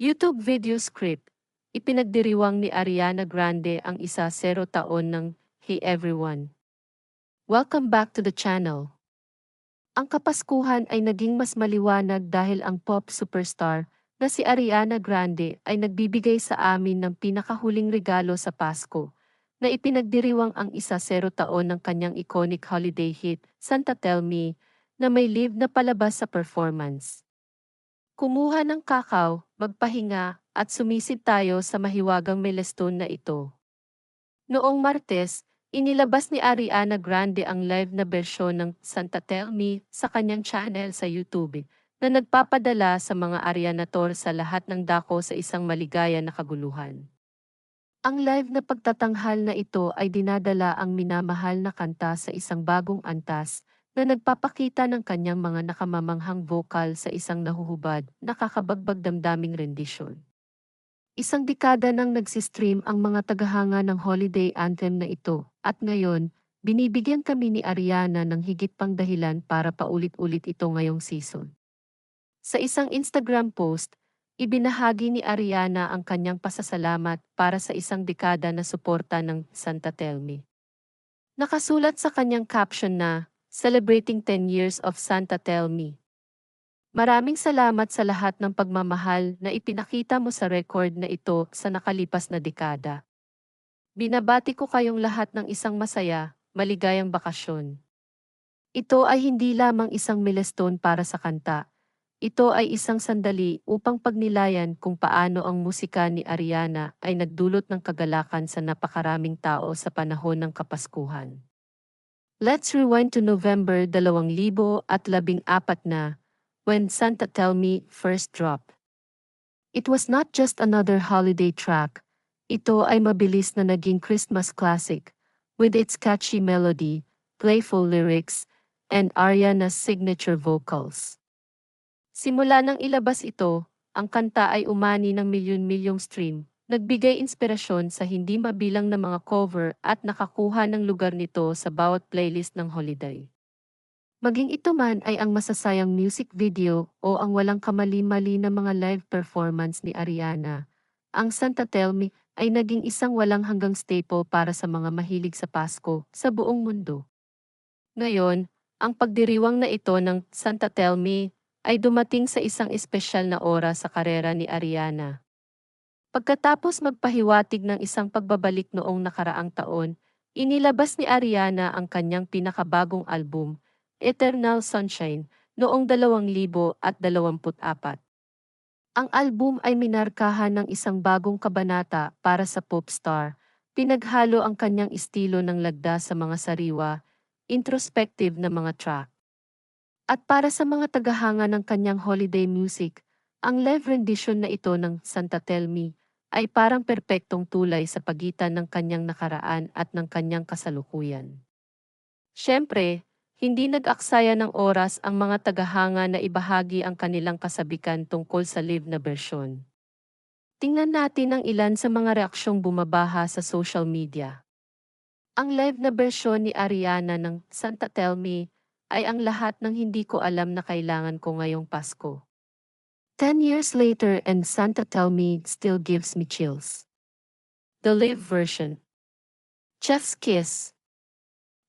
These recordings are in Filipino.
YouTube video script. Ipinagdiriwang ni Ariana Grande ang isa zero taon ng Hey Everyone. Welcome back to the channel. Ang Kapaskuhan ay naging mas maliwanag dahil ang pop superstar na si Ariana Grande ay nagbibigay sa amin ng pinakahuling regalo sa Pasko na ipinagdiriwang ang isa zero taon ng kanyang iconic holiday hit, Santa Tell Me, na may live na palabas sa performance. Kumuha ng kakao, magpahinga, at sumisid tayo sa mahiwagang milestone na ito. Noong Martes, inilabas ni Ariana Grande ang live na bersyon ng Santa Tell Me sa kanyang channel sa YouTube na nagpapadala sa mga Arianator sa lahat ng dako sa isang maligaya na kaguluhan. Ang live na pagtatanghal na ito ay dinadala ang minamahal na kanta sa isang bagong antas na nagpapakita ng kanyang mga nakamamanghang vokal sa isang nahuhubad, nakakabagbag damdaming rendisyon. Isang dekada nang nagsistream ang mga tagahanga ng holiday anthem na ito, at ngayon, binibigyan kami ni Ariana ng higit pang dahilan para paulit-ulit ito ngayong season. Sa isang Instagram post, ibinahagi ni Ariana ang kanyang pasasalamat para sa isang dekada na suporta ng Santa Tell Me. Nakasulat sa kanyang caption na, celebrating 10 years of Santa Tell Me. Maraming salamat sa lahat ng pagmamahal na ipinakita mo sa record na ito sa nakalipas na dekada. Binabati ko kayong lahat ng isang masaya, maligayang bakasyon. Ito ay hindi lamang isang milestone para sa kanta. Ito ay isang sandali upang pagnilayan kung paano ang musika ni Ariana ay nagdulot ng kagalakan sa napakaraming tao sa panahon ng Kapaskuhan. Let's rewind to November 2014 na, when Santa Tell Me first dropped. It was not just another holiday track, ito ay mabilis na naging Christmas classic, with its catchy melody, playful lyrics, and Ariana's signature vocals. Simula nang ilabas ito, ang kanta ay umani ng milyon-milyong stream, Nagbigay inspirasyon sa hindi mabilang na mga cover at nakakuha ng lugar nito sa bawat playlist ng holiday. Maging ito man ay ang masasayang music video o ang walang kamali-mali na mga live performance ni Ariana, ang Santa Tell Me ay naging isang walang hanggang staple para sa mga mahilig sa Pasko sa buong mundo. Ngayon, ang pagdiriwang na ito ng Santa Tell Me ay dumating sa isang espesyal na oras sa karera ni Ariana. Pagkatapos magpahiwatig ng isang pagbabalik noong nakaraang taon, inilabas ni Ariana ang kanyang pinakabagong album, Eternal Sunshine, noong 2024. Ang album ay minarkahan ng isang bagong kabanata para sa pop star. Pinaghalo ang kanyang estilo ng lagda sa mga sariwa, introspective na mga track. At para sa mga tagahanga ng kanyang holiday music, ang live rendition na ito ng Santa Tell Me ay parang perpektong tulay sa pagitan ng kanyang nakaraan at ng kanyang kasalukuyan. Siyempre, hindi nag-aksaya ng oras ang mga tagahanga na ibahagi ang kanilang kasabikan tungkol sa live na bersyon. Tingnan natin ang ilan sa mga reaksyong bumabaha sa social media. Ang live na bersyon ni Ariana ng Santa Tell Me ay ang lahat ng hindi ko alam na kailangan ko ngayong Pasko. Ten years later and Santa Tell Me still gives me chills. The live version. Chef's Kiss.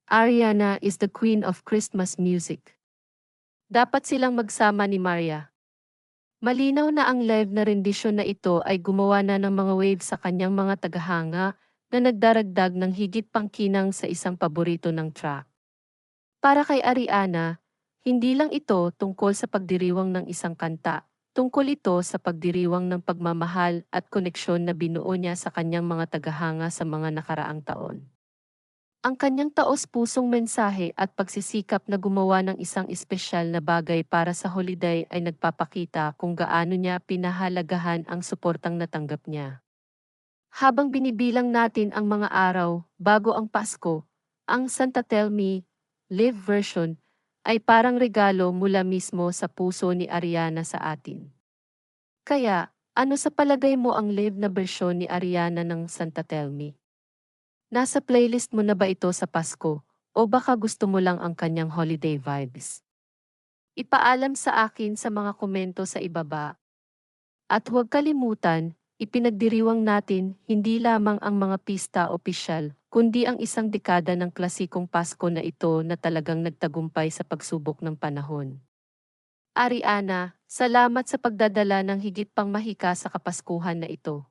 Ariana is the queen of Christmas music. Dapat silang magsama ni Maria. Malinaw na ang live na rendisyon na ito ay gumawa na ng mga waves sa kanyang mga tagahanga na nagdaragdag ng higit pang kinang sa isang paborito ng track. Para kay Ariana, hindi lang ito tungkol sa pagdiriwang ng isang kanta, Tungkol ito sa pagdiriwang ng pagmamahal at koneksyon na binuo niya sa kanyang mga tagahanga sa mga nakaraang taon. Ang kanyang taos-pusong mensahe at pagsisikap na gumawa ng isang espesyal na bagay para sa holiday ay nagpapakita kung gaano niya pinahalagahan ang suportang natanggap niya. Habang binibilang natin ang mga araw bago ang Pasko, ang Santa Tell Me live version ay parang regalo mula mismo sa puso ni Ariana sa atin. Kaya, ano sa palagay mo ang live na bersyon ni Ariana ng Santa Tell Me? Nasa playlist mo na ba ito sa Pasko, o baka gusto mo lang ang kanyang holiday vibes? Ipaalam sa akin sa mga komento sa ibaba. At huwag kalimutan, ipinagdiriwang natin hindi lamang ang mga pista opisyal, kundi ang isang dekada ng klasikong Pasko na ito na talagang nagtagumpay sa pagsubok ng panahon. Ariana, salamat sa pagdadala ng higit pang mahika sa kapaskuhan na ito.